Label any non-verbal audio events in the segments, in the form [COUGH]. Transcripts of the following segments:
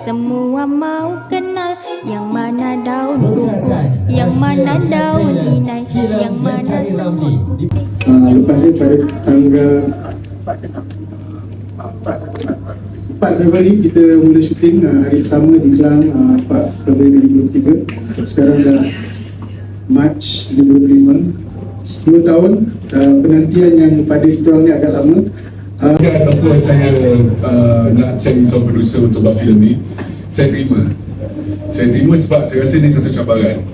Semua mau kenal Yang mana daun rumput Yang mana daun inai Yang mana semut. Uh, lepas ni pada tanggal 4 Februari kita mula syuting uh, hari pertama di Kelang uh, 4 Februari 2023 sekarang dah Mac 2025 2 tahun uh, penantian yang pada kita orang ni agak lama uh, Dan apa saya uh, nak cari seorang producer untuk buat filem ni Saya terima. Saya terima sebab saya rasa ni satu cabaran.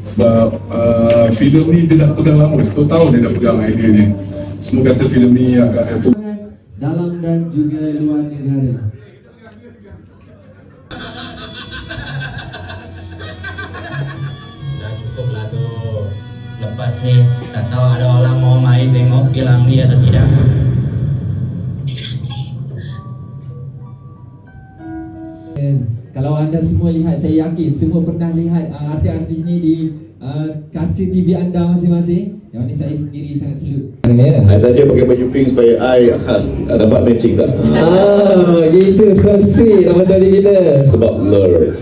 Sebab uh, filem ni dia dah pegang lama 10 tahun dia dah pegang idea ni. Semua kata filem ni agak satu. Dalam dan juga luar negara. Dah cukup lah tu. Lepas ni tak tahu ada orang mau main tengok bilang ni atau tidak Kalau anda semua lihat, saya yakin semua pernah lihat uh, artis-artis ni di uh, kaca TV anda masing-masing. Yang ni saya sendiri sangat selut. Ya. I saja pakai baju pink supaya I [LAUGHS] ah, dapat matching tak? Ah, gitu so sweet nama tadi kita. Sebab lure.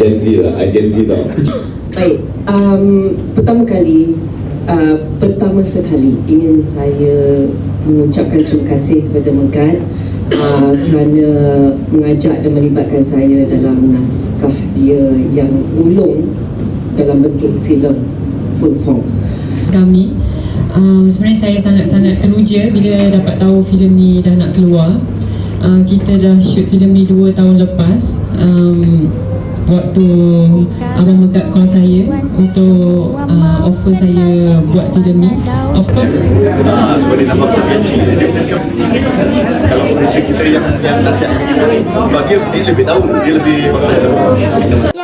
Gen Z lah, I Gen Z tau. Baik, um, pertama kali, uh, pertama sekali ingin saya mengucapkan terima kasih kepada Megan uh, kerana mengajak dan melibatkan saya dalam naskah dia yang ulung dalam bentuk filem full form. kami um, sebenarnya saya sangat-sangat teruja bila dapat tahu filem ni dah nak keluar. Uh, kita dah shoot filem ni 2 tahun lepas. Um, waktu Abang Megat call saya untuk uh, offer saya buat filem ni. Of course Kita yang yang nasihat kita, dia, dia lebih tahu, dia lebih